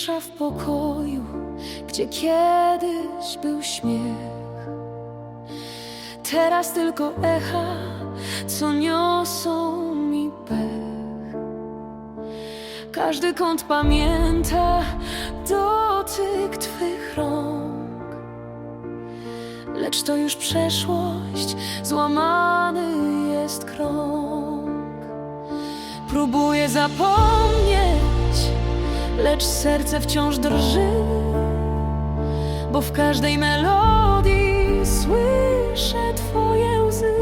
cisza w pokoju, gdzie kiedyś był śmiech. Teraz tylko echa, co niosą mi pech. Każdy kąt pamięta dotyk Twych rąk. Lecz to już przeszłość, złamany jest krąg. Próbuję zapomnieć, lecz serce wciąż drży, bo w każdej melodii słyszę Twoje łzy.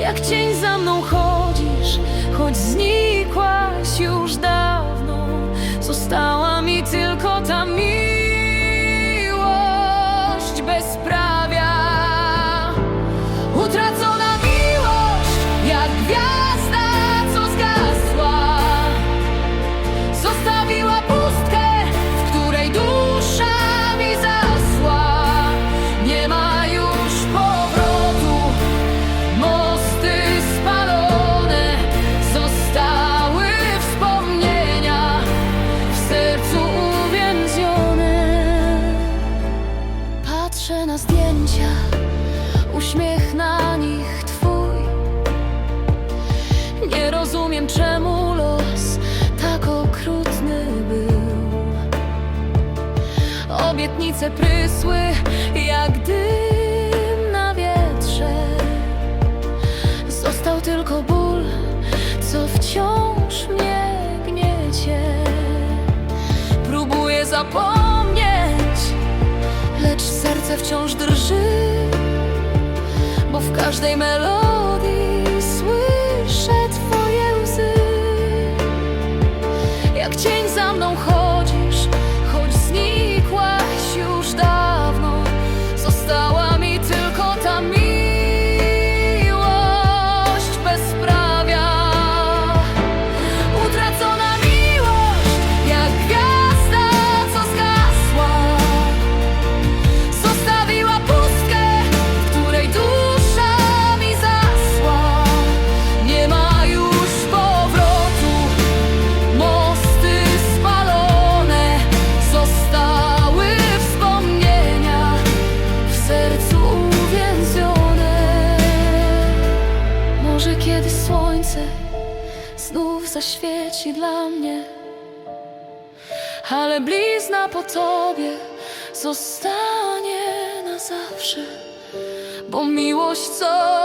Jak cień za mną chodzisz, choć znikłaś już dawno, została mi tylko ta miłość bezprawia. Utracona Obietnice prysły jak dym na wietrze. Został tylko ból, co wciąż mnie gniecie. Próbuję zapomnieć, lecz serce wciąż drży, bo w każdej melodii słyszę Twoje łzy. Jak cień za mną chodzisz, choć znikłaś zaświeci dla mnie. Ale blizna po tobie zostanie na zawsze, bo miłość, co